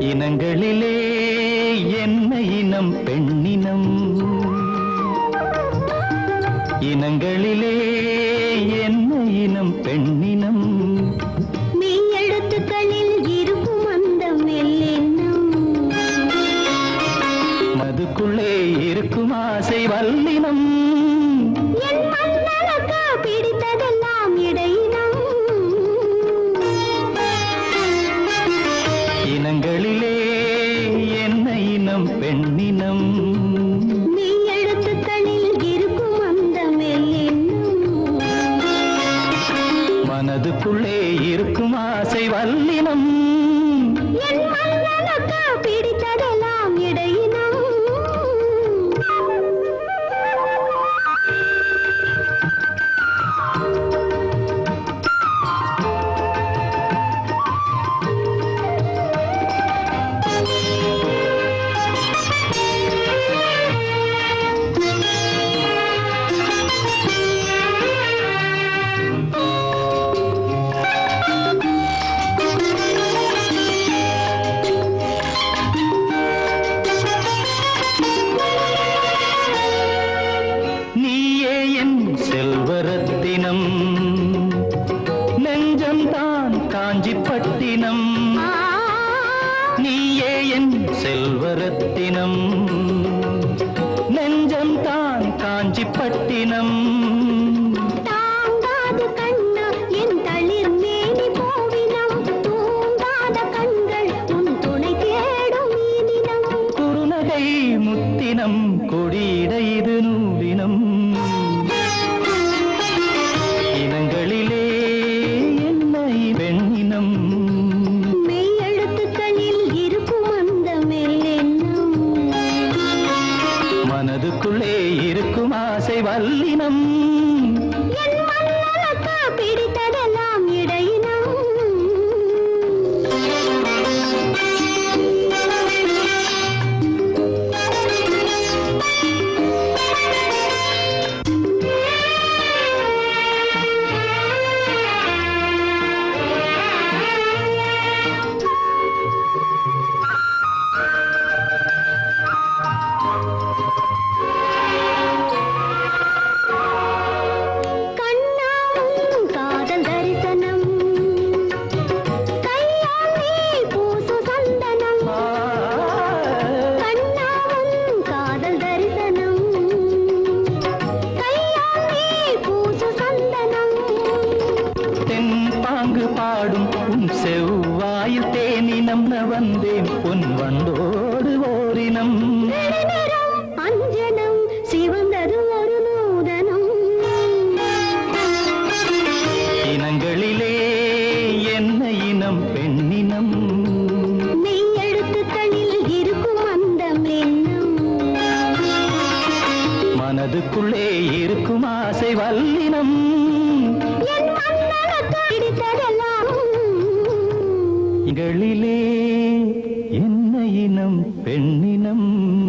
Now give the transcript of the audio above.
இனங்களிலே என்ன இனம் பெண்ணினம்? இனங்களிலே என்ன இனம் பெண்ணினம்? மெய் எழுத்துக்களில் இருக்கும் அந்த மெல்லெண்ணம் மதுக்குள்ளே இருக்கும் ஆசை வல்லினம். மனதுக்குள்ளே இருக்கும் ஆசை வல்ல என் செல்வரத்தினம். நெஞ்சம்தான் காஞ்சிப்பட்டினம். நீயே என் செல்வரத்தினம். நெஞ்சம்தான் காஞ்சிப்பட்டினம். இருக்கும் ஆசை வல்லினம். உன் செவ்வாயில் தேனினம் வந்தேன். பொன் வண்டோடு ஓரினம். அஞ்சனம் சிவந்தது ஒரு நூதனம். இனங்களிலே என்ன இனம் பெண்ணினம்? மெய் எழுத்துக்களில் இருக்கும் அந்த மனதுக்குள்ளே இருக்கும் ஆசை வல்லினம். என் மன்னனுக்கு பிடித்ததெல்லாம் இங்களிலே என்ன இனம் பெண்ணினம்?